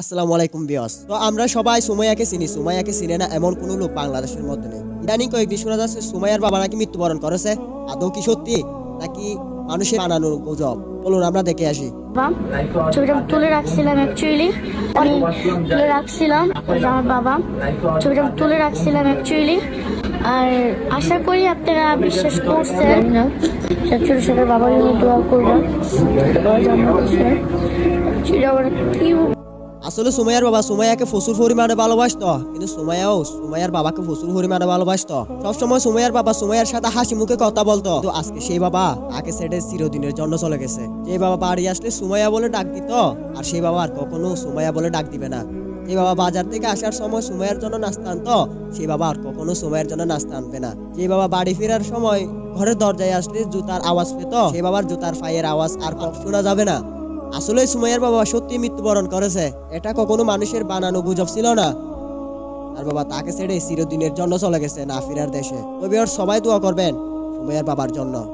আসসালামু আলাইকুম বিয়স তো আমরা সবাই সুমাইয়াকে চিনি। সুমাইয়াকে চিনে না এমন কোনো লোক বাংলাদেশের মধ্যে নেই। ইদানিং কয়েকদিন শোনা যাচ্ছে সুমাইয়ার বাবা নাকি মৃত্যুবরণ করেছে। আদৌ কি সত্যি নাকি মানুষের বানানো গুজব? বলুন আমরা দেখে আসি। ছবিটা তুলে রাখছিলাম অ্যাকচুয়ালি আমি তুলে রাখছিলাম আমার বাবা। ছবিটা তুলে রাখছিলাম অ্যাকচুয়ালি আর আশা করি আপনারা বিশ্বাস করছেন ছোট দোয়া করবেন। আমার আসলে সুমাইয়ার বাবা, সুমাইয়াকে প্রচুর পরিমাণে ভালোবাসতো। কিন্তু সুমাইয়াও, সুমাইয়ার বাবাকে প্রচুর পরিমাণে ভালোবাসতো। সবসময় সুমাইয়ার বাবা, সুমাইয়ার সাথে হাসি মুখে কথা বলতো। তো আজকে সেই বাবা তাকে ছেড়ে চিরদিনের জন্য চলে গেছে। যে বাবা বাড়ি আসলে সুমাইয়া বলে ডাক দিত, আর সেই বাবা আর কখনো সুমাইয়া বলে ডাক দিবে না। যে বাবা বাজার থেকে আসার সময় সুমাইয়ার জন্য নাস্তা আনতো, সেই বাবা আর কখনো সুমাইয়ার জন্য নাস্তা আনবে না। যে বাবা বাড়ি ফেরার সময় ঘরের দরজায় আসলে জুতার আওয়াজ পেত, সেই বাবার জুতার ফাইয়ের আওয়াজ আর শোনা যাবে না। আসলে সুমাইয়ার বাবা সত্যি মৃত্যুবরণ করেছে। এটা কখনো মানুষের বানানো গুজব ছিল না। আর বাবা তাকে ছেড়ে চিরদিনের জন্য চলে গেছে না ফেরার দেশে। তবে ওর সবাই দোয়া করবেন সুমাইয়ার বাবার জন্য।